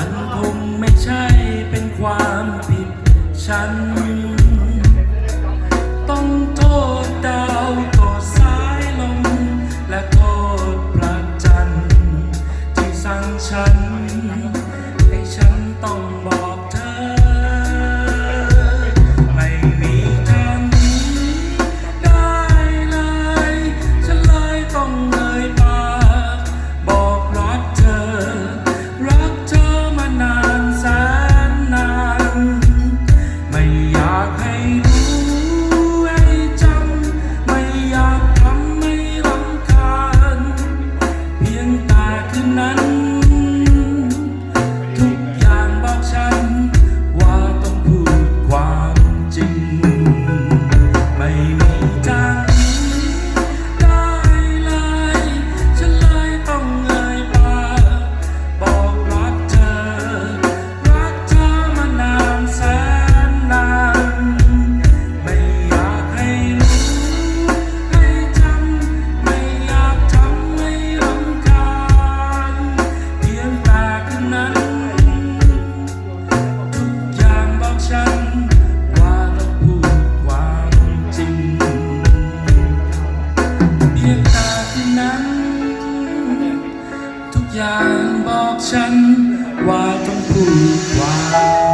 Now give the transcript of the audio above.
มันคงไม่ใช่เป็นความผิดฉัน ต้องโทษดาวตกสายลมและโทษพระจันทร์ที่สั่งฉัน บอกฉันว่าต้องพูดว่า